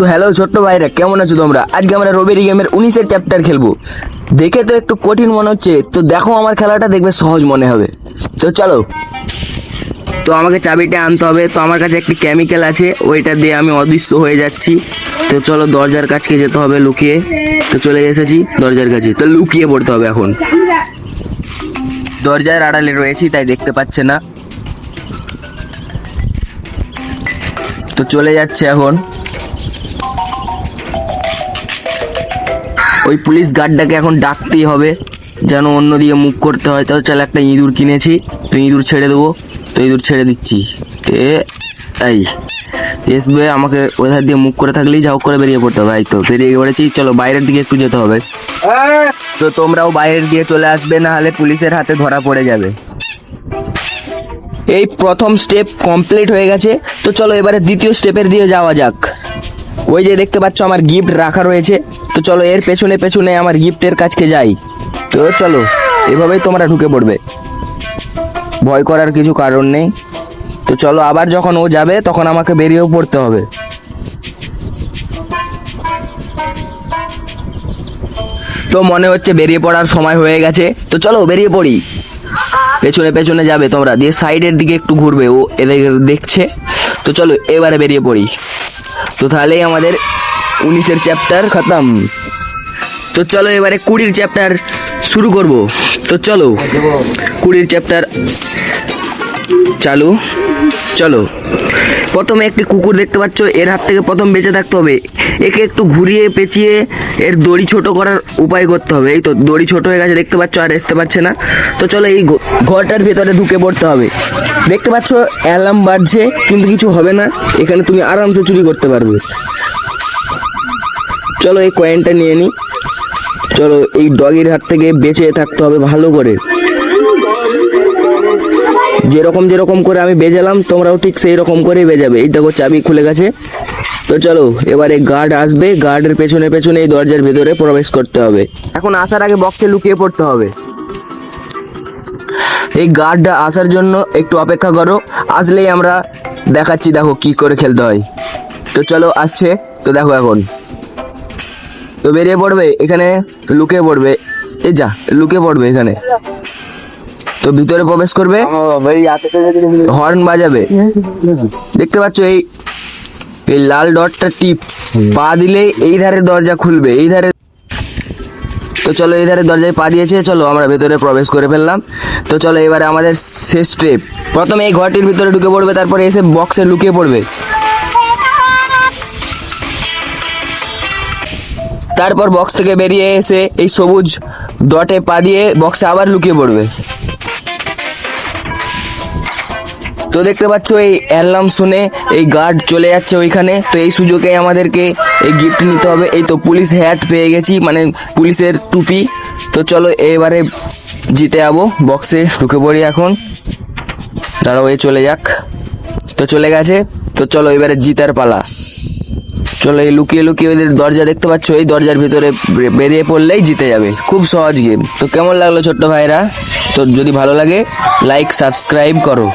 তো হ্যালো ছোট্ট ভাইরা, কেমন আছো তোমরা? আজকে আমরা রোবেরি গেমের উনিশের চ্যাপ্টার খেলব। দেখে তো একটু কঠিন মনে হচ্ছে, তো দেখো আমার খেলাটা দেখবে সহজ মনে হবে। তো চলো। তো আমাকে চাবিটা আনতে হবে, তো আমার কাছে একটি কেমিক্যাল আছে, ওইটা দিয়ে আমি অদৃশ্য হয়ে যাচ্ছি। তো চলো দরজার কাছকে যেতে হবে লুকিয়ে। তো চলে এসেছি দরজার কাছে, তো লুকিয়ে পড়তে হবে এখন। দরজার আড়ালে রয়েছি, তাই দেখতে পাচ্ছে না। তো চলে যাচ্ছে এখন। ওই পুলিশ গার্ডটাকে এখন ডাকতেই হবে, যেন অন্য অন্যদিকে মুখ করতে হয়। তো চল একটা ইঁদুর কিনেছি, তো ইঁদুর ছেড়ে দেবো, তো ইঁদুর ছেড়ে দিচ্ছি। এ, এই এসবে আমাকে ওধার দিয়ে মুখ করে থাকলেই যাও করে বেরিয়ে পড়তে হবে। তো, বেরিয়ে পড়েছি, চলো বাইরের দিকে একটু যেতে হবে। তো তোমরাও বাইরের দিয়ে চলে আসবে, না হলে পুলিশের হাতে ধরা পড়ে যাবে। এই প্রথম স্টেপ কমপ্লিট হয়ে গেছে, তো চলো এবারে দ্বিতীয় স্টেপের দিয়ে যাওয়া যাক। ওই যে দেখতে পাচ্ছ আমার গিফট রাখা রয়েছে। তো চলো এর পেছনে পেছনে আমার গিফটের কাছকে যাই। তো চলো, এভাবেই তোমরা ঢুকে পড়বে। ভয় করার কিছু কারণ নেই। তো চলো, আবার যখন ও যাবে, তখন আমাকে বেরিয়েও পড়তে হবে। তো মনে হচ্ছে বেরিয়ে পড়ার সময় হয়ে গেছে। তো চলো, বেরিয়ে পড়ি। পেছনে পেছনে যাবে তোমরা। দিয়ে সাইডের দিকে একটু ঘুরবে, ও এদের দেখছে। তো চলো, এবারে বেরিয়ে পড়ি। তো তাহলেই আমাদের উনিশের চ্যাপ্টার খতম। তো চলো এবারে কুড়ির চ্যাপ্টার শুরু করব। তো চলো, কুড়ির চ্যাপ্টার চালু। চলো। প্রথমে একটি কুকুর দেখতে পাচ্ছ, এর হাত থেকে প্রথম বেঁচে থাকতে হবে। একে একটু ঘুরিয়ে পেঁচিয়ে এর দড়ি ছোট করার উপায় করতে হবে। এই তো, দড়ি ছোট হয়ে গেছে, দেখতে পাচ্ছ আর আসতে পারছে না। তো চলো এই ঘরটার ভেতরে ঢুকে পড়তে হবে। দেখতে পাচ্ছ, অ্যালার্ম বাজছে, কিন্তু কিছু হবে না। এখানে তুমি আরামসে চুরি করতে পারবে। চলো এই কয়েনটা নিয়ে নিই চলো এই ডগির হাত থেকে বেঁচে থাকতে হবে ভালো করে। যেরকম যেরকম করে আমি বেজালাম, তোমরাও ঠিক সেই রকম করেই বেজাবে। এই দেখো চাবি খুলে গেছে। তো চলো, এবারে গার্ড আসবে। গার্ডের পেছনে পেছনে এই দরজার ভেতরে প্রবেশ করতে হবে। এখন আসার আগে বক্সে লুকিয়ে পড়তে হবে। এই গার্ডটা আসার জন্য একটু অপেক্ষা করো। আসলেই আমরা দেখাচ্ছি, দেখো কি করে খেলতে হয়। তো চলো, আসছে। তো দেখো এখন। তো বেরিয়ে পড়বে, এখানে লুকিয়ে পড়বে। এই যা, লুকিয়ে পড়বে এখানে। তো ভিতরে প্রবেশ করবে। হর্ন বাজাবে। দেখতে পাচ্ছ এই এই লাল ডটটা টিপ পা দিলেই এই ধারে দরজা খুলবে, এই ধারে তো চলো এই ধারে দরজায় পা দিয়েছে, চলো আমরা ভেতরে প্রবেশ করে ফেললাম। তো চলো এবারে আমাদের শেষ স্টেপ প্রথমে এই ঘরটির ভিতরে ঢুকে পড়বে, তারপরে এসে বক্সে লুকিয়ে পড়বে। তারপর বক্স থেকে বেরিয়ে এসে এই সবুজ ডটে পা দিয়ে বক্সে আবার লুকিয়ে পড়বে। তো দেখতে পাচ্ছ, এই অ্যালার্ম শুনে এই গার্ড চলে যাচ্ছে ওইখানে। তো এই সুযোগে আমাদেরকে এই গিফট নিতে হবে। এই তো পুলিশ হ্যাট পেয়ে গেছি মানে পুলিশের টুপি। তো চলো এবারে জিতে যাব বক্সে ঢুকে পড়ি এখন। দাঁড়াও এই চলে যাক। তো চলে গেছে, তো চলো এবারে জিতার পালা। চলো এই লুকিয়ে লুকিয়ে ওদের দরজা দেখতে পাচ্ছ, এই দরজার ভিতরে বেরিয়ে পড়লেই জিতে যাবে। খুব সহজ গেম তো কেমন লাগল ছোট্ট ভাইরা? তো যদি ভালো লাগে লাইক সাবস্ক্রাইব করো।